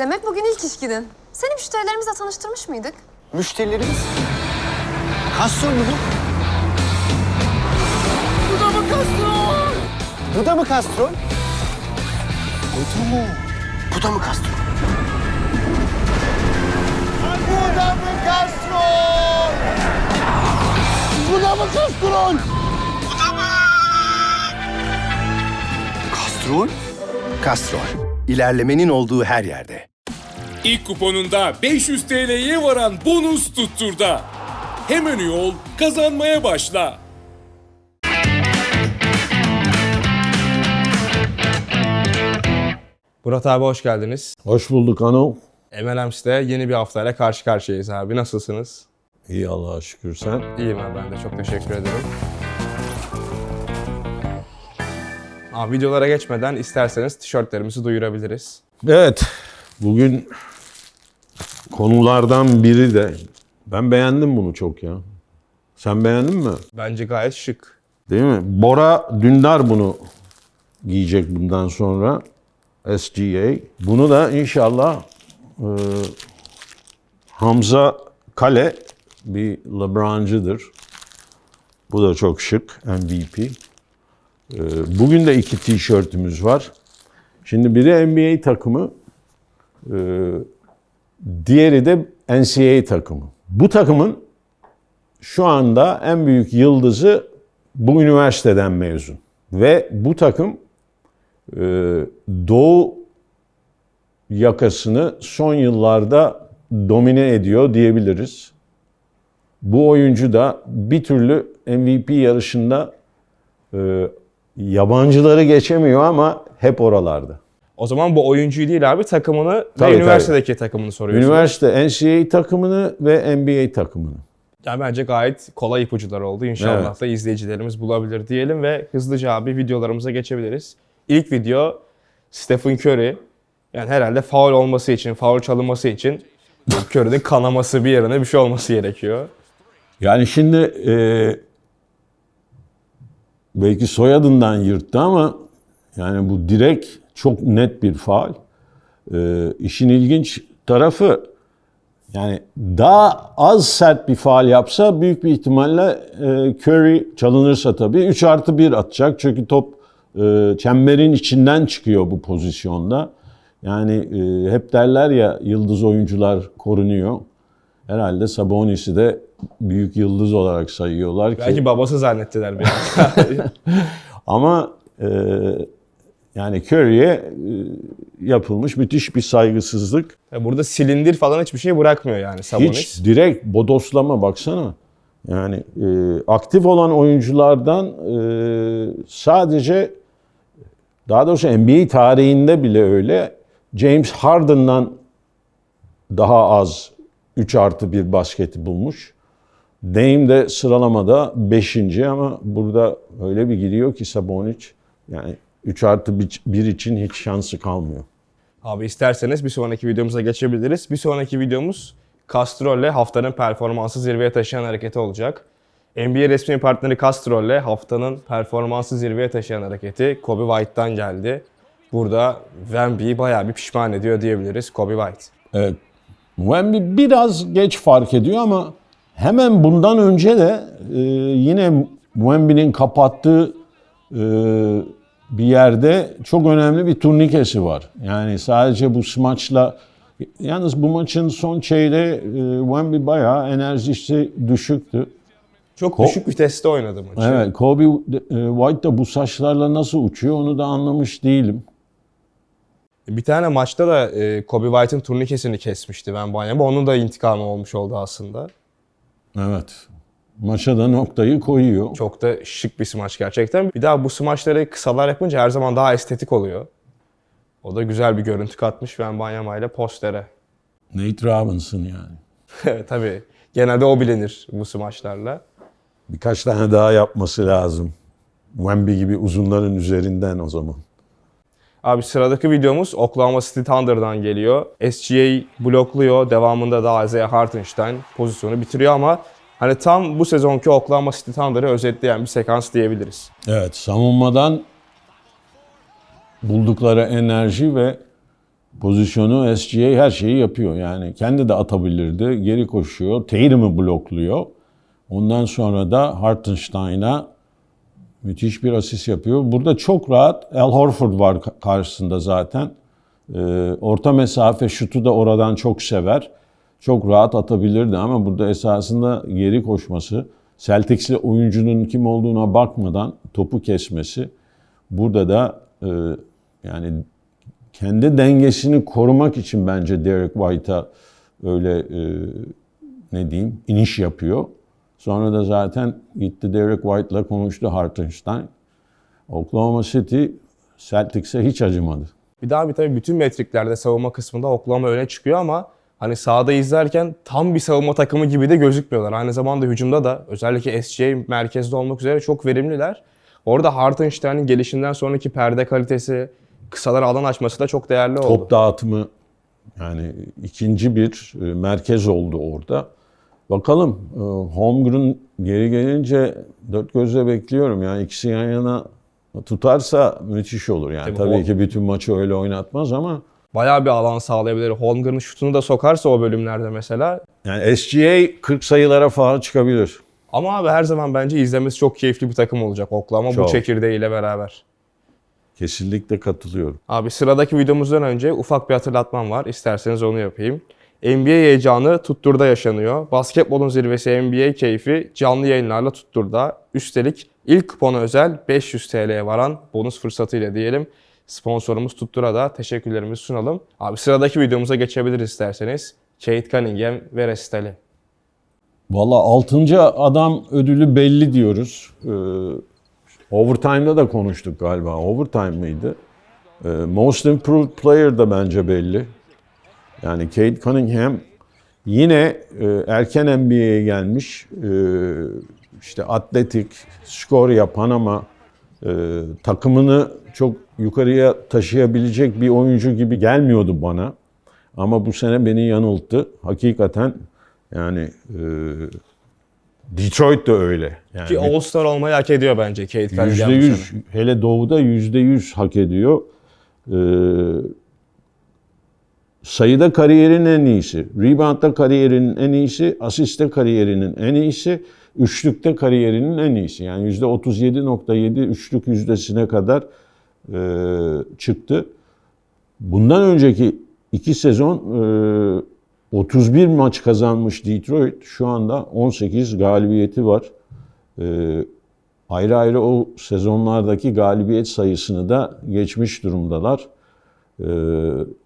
Demek bugün ilk iş günün. Seni müşterilerimizle tanıştırmış mıydık? Müşterilerimiz. Kastrol mu bu? Bu da mı kastrol? Bu da mı kastrol? Bu da mı? Bu da mı kastrol? Bu da mı kastrol? Bu da mı kastrol? Bu da mı? Kastrol? Kastrol. İlerlemenin olduğu her yerde. İlk kuponunda 500 TL'ye varan bonus tutturda. Hemen üye ol, kazanmaya başla. Murat abi hoş geldiniz. Hoş bulduk Anıl. MLM's'te yeni bir haftayla karşı karşıyayız abi. Nasılsınız? İyi Allah'a şükür sen. İyiyim abi ben de çok teşekkür ederim. Abi videolara geçmeden isterseniz tişörtlerimizi duyurabiliriz. Evet, bugün konulardan biri de ben beğendim bunu çok ya. Sen beğendin mi? Bence gayet şık. Değil mi? Bora Dündar bunu giyecek bundan sonra. SGA. Bunu da inşallah e, Hamza Kale bir LeBron'cıdır. Bu da çok şık. MVP. E, bugün de iki tişörtümüz var. Şimdi biri NBA takımı, diğeri de NCAA takımı. Bu takımın şu anda en büyük yıldızı bu üniversiteden mezun. Ve bu takım e, Doğu yakasını son yıllarda domine ediyor diyebiliriz. Bu oyuncu da bir türlü MVP yarışında e, yabancıları geçemiyor ama hep oralarda. O zaman bu oyuncuyu değil abi takımını Tabii, ve üniversitedeki takımını soruyorsunuz. Üniversite NCAA takımını ve NBA takımını. Yani bence gayet kolay ipuçlar oldu. İnşallah Evet. da izleyicilerimiz bulabilir diyelim ve hızlıca abi videolarımıza geçebiliriz. İlk video Stephen Curry. Yani herhalde faul olması için, faul çalınması için Curry'nin kanaması bir yerine bir şey olması gerekiyor. Yani şimdi e, belki soyadından yırttı ama yani bu direkt çok net bir faal. E, işin ilginç tarafı yani daha az sert bir faal yapsa büyük bir ihtimalle e, Curry çalınırsa tabii 3 artı 1 atacak. Çünkü top e, çemberin içinden çıkıyor bu pozisyonda. Yani e, hep derler ya yıldız oyuncular korunuyor. Herhalde Sabonis'i de büyük yıldız olarak sayıyorlar ki. Belki babası zannettiler an. Ama e, yani Curry'e e, yapılmış müthiş bir saygısızlık. Ya Burada silindir falan hiçbir şey bırakmıyor yani Sabonis. Hiç direkt bodoslama baksana. Yani e, aktif olan oyunculardan e, sadece daha doğrusu NBA tarihinde bile öyle James Harden'dan daha az 3 artı 1 basketi bulmuş. Dame de sıralamada 5. ama burada öyle bir giriyor ki Sabonis yani 3 artı 1 için hiç şansı kalmıyor. Abi isterseniz bir sonraki videomuza geçebiliriz. Bir sonraki videomuz Castrol'le haftanın performansı zirveye taşıyan hareketi olacak. NBA resmi partneri Castrol'le haftanın performansı zirveye taşıyan hareketi Kobe White'tan geldi. Burada Wemby'yi bayağı bir pişman ediyor diyebiliriz Kobe White. Evet. Wemby biraz geç fark ediyor ama hemen bundan önce de e, yine Wemby'nin kapattığı e, bir yerde çok önemli bir turnikesi var. Yani sadece bu smaçla yalnız bu maçın son çeyreği e, Wemby bayağı enerjisi düşüktü. Çok Ko- düşük viteste oynadı maçı. Evet, Kobe e, White da bu saçlarla nasıl uçuyor onu da anlamış değilim. Bir tane maçta da e, Kobe White'ın turnikesini kesmişti Wembanyama. Onun da intikamı olmuş oldu aslında. Evet. Maça da noktayı koyuyor. Çok da şık bir smaç gerçekten. Bir daha bu smaçları kısalar yapınca her zaman daha estetik oluyor. O da güzel bir görüntü katmış Wembanyama ile postere. Nate Robinson yani. Evet tabii. Genelde o bilinir bu smaçlarla. Birkaç tane daha yapması lazım. Wemby gibi uzunların üzerinden o zaman. Abi sıradaki videomuz Oklahoma City Thunder'dan geliyor. SGA blokluyor. Devamında da Isaiah Hartenstein pozisyonu bitiriyor ama hani tam bu sezonki Oklahoma City Thunder'ı özetleyen bir sekans diyebiliriz. Evet, savunmadan buldukları enerji ve pozisyonu SGA her şeyi yapıyor. Yani kendi de atabilirdi. Geri koşuyor. Tatum'u blokluyor. Ondan sonra da Hartenstein'a müthiş bir asist yapıyor. Burada çok rahat Al Horford var ka- karşısında zaten. Ee, orta mesafe şutu da oradan çok sever. Çok rahat atabilirdi ama burada esasında geri koşması, Celtics'li oyuncunun kim olduğuna bakmadan topu kesmesi. Burada da e, yani kendi dengesini korumak için bence Derek White'a öyle e, ne diyeyim iniş yapıyor. Sonra da zaten gitti Derek White'la konuştu Hartenstein. Oklahoma City Celtics'e hiç acımadı. Bir daha bir tabii bütün metriklerde savunma kısmında Oklahoma öne çıkıyor ama hani sahada izlerken tam bir savunma takımı gibi de gözükmüyorlar. Aynı zamanda hücumda da özellikle SGA merkezde olmak üzere çok verimliler. Orada Hartenstein'in gelişinden sonraki perde kalitesi, kısalara alan açması da çok değerli oldu. Top dağıtımı yani ikinci bir e, merkez oldu orada. Bakalım e, Holmgren geri gelince dört gözle bekliyorum. Yani ikisi yan yana tutarsa müthiş olur. Yani Tabii tabii Hol- ki bütün maçı öyle oynatmaz ama Bayağı bir alan sağlayabilir. Holmgren'ın şutunu da sokarsa o bölümlerde mesela. yani SGA 40 sayılara falan çıkabilir. Ama abi her zaman bence izlemesi çok keyifli bir takım olacak Oklahoma bu çekirdeğiyle beraber. Kesinlikle katılıyorum. Abi sıradaki videomuzdan önce ufak bir hatırlatmam var. İsterseniz onu yapayım. NBA heyecanı Tuttur'da yaşanıyor. Basketbolun zirvesi NBA keyfi canlı yayınlarla Tuttur'da. Üstelik ilk kupona özel 500 TL'ye varan bonus fırsatıyla diyelim. Sponsorumuz Tuttur'a da teşekkürlerimizi sunalım. Abi sıradaki videomuza geçebiliriz isterseniz. Kate Cunningham ve Restali. Valla 6. adam ödülü belli diyoruz. Ee, overtime'da da konuştuk galiba. Overtime mıydı? Ee, most Improved Player da bence belli. Yani Kate Cunningham yine e, erken NBA'ye gelmiş. Ee, işte atletik, skor yapan ama e, takımını çok yukarıya taşıyabilecek bir oyuncu gibi gelmiyordu bana. Ama bu sene beni yanılttı. Hakikaten yani e, Detroit de öyle. Yani Ki All-Star olmayı hak ediyor bence Kate Cunningham yüzde bu yüz sene. hele doğuda yüzde yüz hak ediyor. Ee, sayıda kariyerin en iyisi, reboundda kariyerinin en iyisi, asiste kariyerinin en iyisi, üçlükte kariyerinin en iyisi. Yani yüzde 37.7 üçlük yüzdesine kadar e, çıktı. Bundan önceki iki sezon e, 31 maç kazanmış Detroit. Şu anda 18 galibiyeti var. E, ayrı ayrı o sezonlardaki galibiyet sayısını da geçmiş durumdalar. E,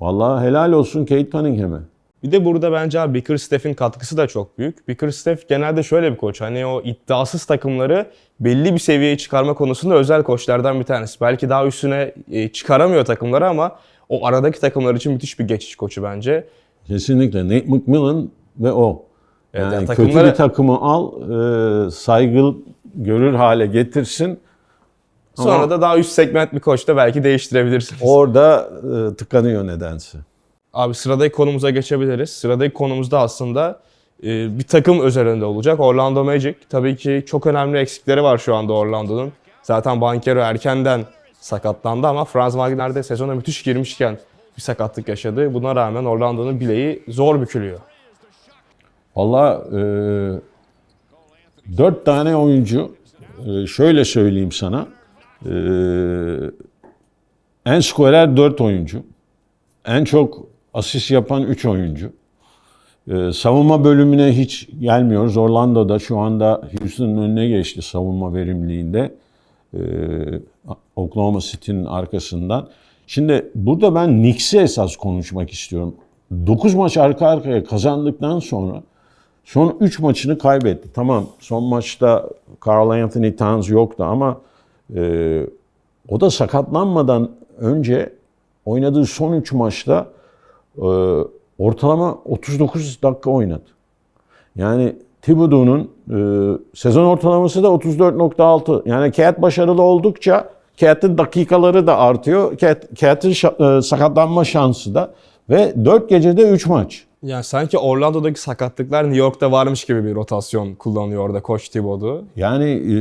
vallahi helal olsun Kate Cunningham'e. Bir de burada bence abi Bickerstaff'in katkısı da çok büyük. Bickerstaff genelde şöyle bir koç. Hani o iddiasız takımları belli bir seviyeye çıkarma konusunda özel koçlardan bir tanesi. Belki daha üstüne e, çıkaramıyor takımları ama o aradaki takımlar için müthiş bir geçiş koçu bence. Kesinlikle Nate McMillan ve o. Evet, Yani yani kötü takımları- bir takımı al, e, saygı görür hale getirsin. Sonra Ama- da daha üst segment bir koç da belki değiştirebilirsiniz. Orada e, tıkanıyor nedense. Abi sıradaki konumuza geçebiliriz. Sıradaki konumuzda aslında e, bir takım özelinde olacak. Orlando Magic. Tabii ki çok önemli eksikleri var şu anda Orlando'nun. Zaten Bankero erkenden sakatlandı ama Franz Wagner de sezona müthiş girmişken bir sakatlık yaşadı. Buna rağmen Orlando'nun bileği zor bükülüyor. Valla e, dört tane oyuncu, e, şöyle söyleyeyim sana, e, en skorer dört oyuncu, en çok asist yapan üç oyuncu. E, savunma bölümüne hiç gelmiyoruz. Orlando'da şu anda Houston'ın önüne geçti savunma verimliliğinde. E, Oklahoma City'nin arkasından. Şimdi burada ben Knicks'i esas konuşmak istiyorum. 9 maç arka arkaya kazandıktan sonra son 3 maçını kaybetti. Tamam son maçta Carl Anthony Towns yoktu ama e, o da sakatlanmadan önce oynadığı son 3 maçta ortalama 39 dakika oynadı. Yani Thibodeau'nun e, sezon ortalaması da 34.6. Yani Cat başarılı oldukça Cat'in dakikaları da artıyor. Cat'in şa- e, sakatlanma şansı da ve 4 gecede 3 maç. Yani sanki Orlando'daki sakatlıklar New York'ta varmış gibi bir rotasyon kullanıyor orada Koç Thibodeau. Yani e,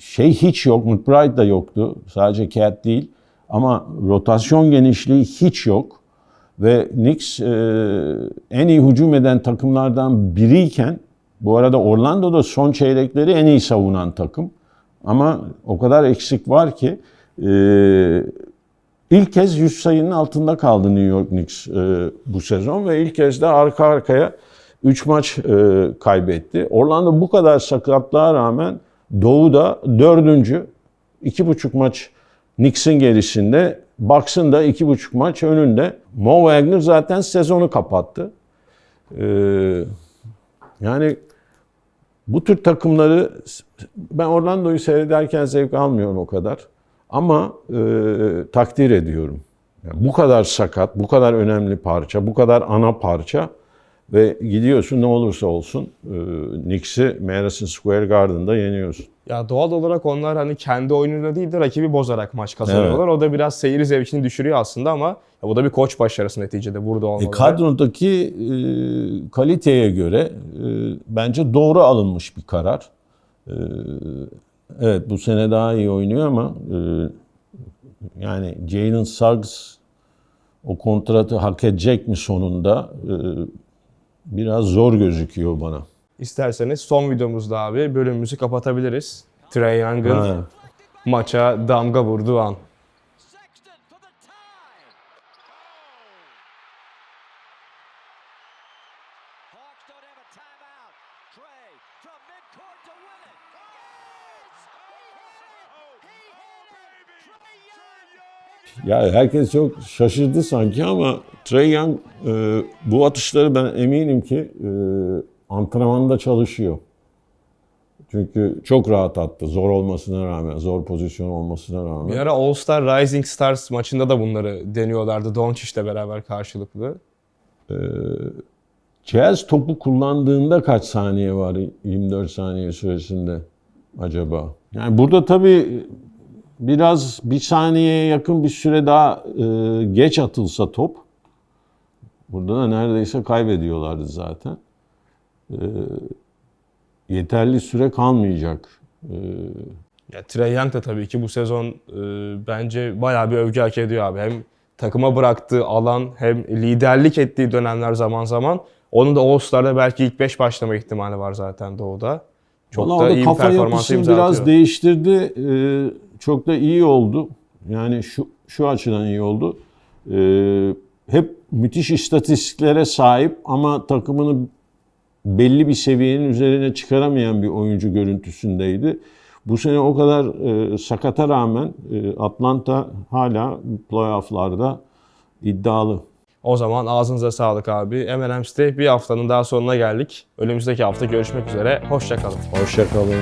şey hiç yok. McBride da yoktu. Sadece Cat değil. Ama rotasyon genişliği hiç yok. Ve Knicks e, en iyi hücum eden takımlardan biriyken bu arada Orlando'da son çeyrekleri en iyi savunan takım. Ama o kadar eksik var ki e, ilk kez 100 sayının altında kaldı New York Knicks e, bu sezon ve ilk kez de arka arkaya 3 maç e, kaybetti. Orlando bu kadar sakatlığa rağmen Doğu'da dördüncü, iki buçuk maç Knicks'in gerisinde, Bucks'ın da iki buçuk maç önünde. Mo Wagner zaten sezonu kapattı. Ee, yani bu tür takımları ben Orlando'yu seyrederken zevk almıyorum o kadar. Ama e, takdir ediyorum. Yani bu kadar sakat, bu kadar önemli parça, bu kadar ana parça ve gidiyorsun ne olursa olsun e, Knicks'i Madison Square Garden'da yeniyorsun. Ya doğal olarak onlar hani kendi oyunuyla değil de rakibi bozarak maç kazanıyorlar. O da biraz seyir zevkini düşürüyor aslında ama ya bu da bir koç başarısı neticede burada olmaları. E, kadrodaki e, kaliteye göre e, bence doğru alınmış bir karar. E, evet bu sene daha iyi oynuyor ama e, yani Jalen Suggs o kontratı hak edecek mi sonunda E, biraz zor gözüküyor bana. İsterseniz son videomuzda abi bölümümüzü kapatabiliriz. Trey Young'ın Ha. maça damga vurduğu an. Sexton for the tie. Hawks don't have a timeout. Trey from midcourt to win it. Ya herkes çok şaşırdı sanki ama Trey Young e, bu atışları ben eminim ki e, antrenmanda çalışıyor. Çünkü çok rahat attı. Zor olmasına rağmen, zor pozisyon olmasına rağmen. Bir ara All Star Rising Stars maçında da bunları deniyorlardı Doncic'le beraber karşılıklı. Jazz topu kullandığında kaç saniye var 24 saniye süresinde acaba? Yani burada tabii biraz bir saniyeye yakın bir süre daha e, geç atılsa top burada da neredeyse kaybediyorlardı zaten. E, yeterli süre kalmayacak. E, Ya Trey Young da tabii ki bu sezon e, bence bayağı bir övgü hak ediyor abi. Hem takıma bıraktığı alan hem liderlik ettiği dönemler zaman zaman. Onun da All Star'da belki ilk 5 başlama ihtimali var zaten Doğu'da. Çok Valla da iyi bir kafa performans yapısını imza biraz değiştirdi. Ee, çok da iyi oldu. Yani şu şu açıdan iyi oldu. Ee, hep müthiş istatistiklere sahip ama takımını belli bir seviyenin üzerine çıkaramayan bir oyuncu görüntüsündeydi. Bu sene o kadar e, sakata rağmen e, Atlanta hala playofflarda iddialı. O zaman ağzınıza sağlık abi. MLM'ste bir haftanın daha sonuna geldik. Önümüzdeki hafta görüşmek üzere. Hoşçakalın. Hoşçakalın.